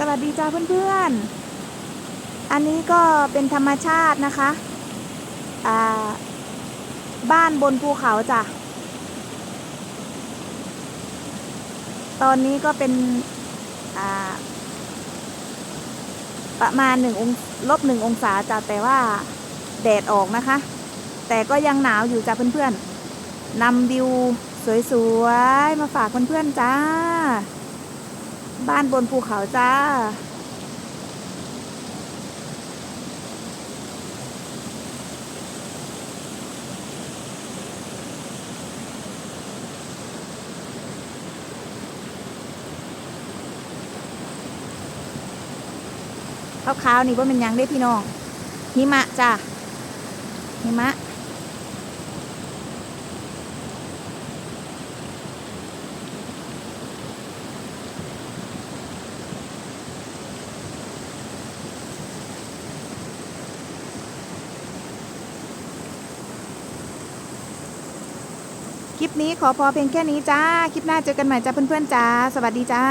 สวัสดีจ้าเพื่อนๆ อันนี้ก็เป็นธรรมชาตินะคะบ้านบนภูเขาจ้ะ ตอนนี้ก็เป็นประมาณหนึ่งองลบหนึ่งองศาจ้ะแต่ว่าแดดออกนะคะ แต่ก็ยังหนาวอยู่จ้ะเพื่อนๆนำวิวสวยๆ มาฝากเพื่อนๆจ้า บ้านบนภูเขาจ้า ขาวๆนี่ว่าเป็นยังได้พี่น้องหิมะจ้าหิมะ คลิปนี้ขอพอเพียงแค่นี้จ้า คลิปหน้าเจอกันใหม่จ้าเพื่อนๆจ้า สวัสดีจ้า